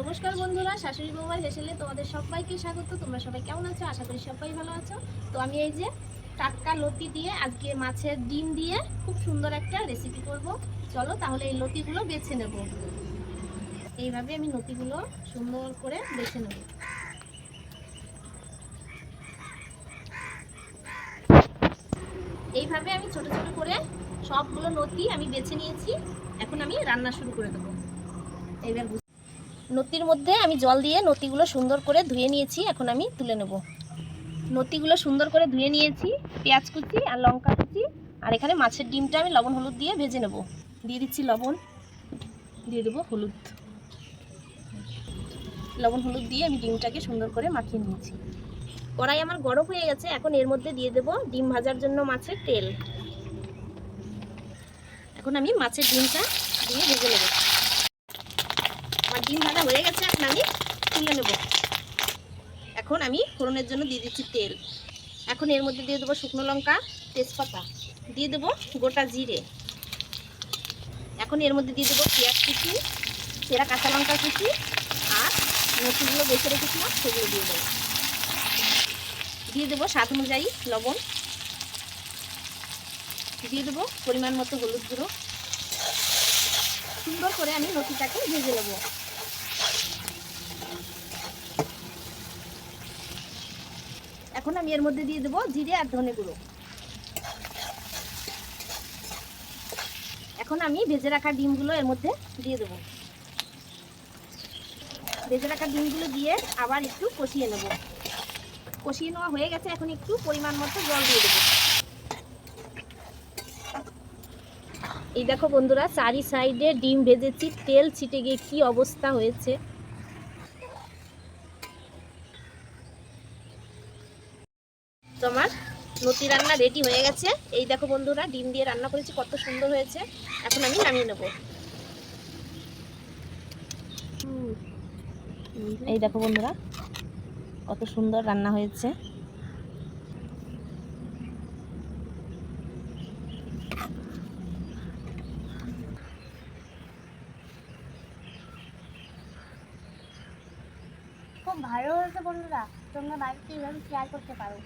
নমস্কার বন্ধুরা, শাশুড়ি বৌমার হেসেলে তোমাদের সবাইকে স্বাগত। তোমরা সবাই কেমন আছো? আশা করি সবাই ভালো আছো। তো আমি এই যে টাটকা লতি দিয়ে, আজকে মাছের ডিম দিয়ে খুব সুন্দর একটা রেসিপি করব। চলো তাহলে এই লতিগুলো বেছে নেব। এইভাবে আমি লতিগুলো সুন্দর করে বেছে নেব। এইভাবে আমি ছোট ছোট করে সবগুলো নতি আমি বেছে নিয়েছি। এখন আমি রান্না শুরু করে দেবো। এইবার নতির মধ্যে আমি জল দিয়ে নতিগুলো সুন্দর করে ধুয়ে নিয়েছি, এখন আমি তুলে নেব। নতিগুলো সুন্দর করে ধুয়ে নিয়েছি, পেঁয়াজ কুচি আর লঙ্কা কুচি, আর এখানে মাছের ডিমটা আমি লবণ হলুদ দিয়ে ভেজে নেব। দিয়ে দিচ্ছি লবণ, দিয়ে দেবো হলুদ। লবণ হলুদ দিয়ে আমি ডিমটাকে সুন্দর করে মাখিয়ে নিয়েছি। কড়াই আমার গরম হয়ে গেছে, এখন এর মধ্যে দিয়ে দেবো ডিম ভাজার জন্য মাছের তেল। এখন আমি মাছের ডিমটা দিয়ে ভেজে নেব। ডিম ভাজা হয়ে গেছে, এখন আমি তুলে নেব। এখন আমি ফোড়নের জন্য দিয়ে দিচ্ছি তেল। এখন এর মধ্যে দিয়ে দেবো শুকনো লঙ্কা, তেজপাতা। দিয়ে দেবো গোটা জিরে। এখন এর মধ্যে দিয়ে দেবো পেঁয়াজ কুচি সেরা কাঁচা লঙ্কা কুচি, আর নতুনগুলো বেছে রেখেছিলাম, সেগুলো দিয়ে দেবো। দিয়ে দেবো স্বাদ অনুযায়ী লবণ। দিয়ে দেবো পরিমাণ মতো হলুদ গুঁড়ো। সুন্দর করে আমি নতিটাকে ভেজে নেব। এখন আমি এর মধ্যে দিয়ে দেবো জিরে আর ধনে গুঁড়ো। এখন আমি ভেজে রাখা ডিমগুলো এর মধ্যে দিয়ে দেবো। ভেজে রাখা ডিমগুলো দিয়ে আবার একটু কষিয়ে নেব। কষিয়ে নেওয়া হয়ে গেছে, এখন একটু পরিমাণ মতো জল দিয়ে দেবো। এই দেখো বন্ধুরা, চারি সাইডে ডিম ভেজেছি, তেল ছিটে গিয়ে কি অবস্থা হয়েছে। তোমার নতি রান্না রেডি হয়ে গেছে। এই দেখো বন্ধুরা, ডিম দিয়ে রান্না করেছি, কত সুন্দর হয়েছে। এখন আমি নামিয়ে নেব। এই দেখো বন্ধুরা, কত সুন্দর রান্না হয়েছে। খুব ভালো হয়েছে বন্ধুরা, তোমরা বাড়িতে এইভাবে শেয়ার করতে পারো।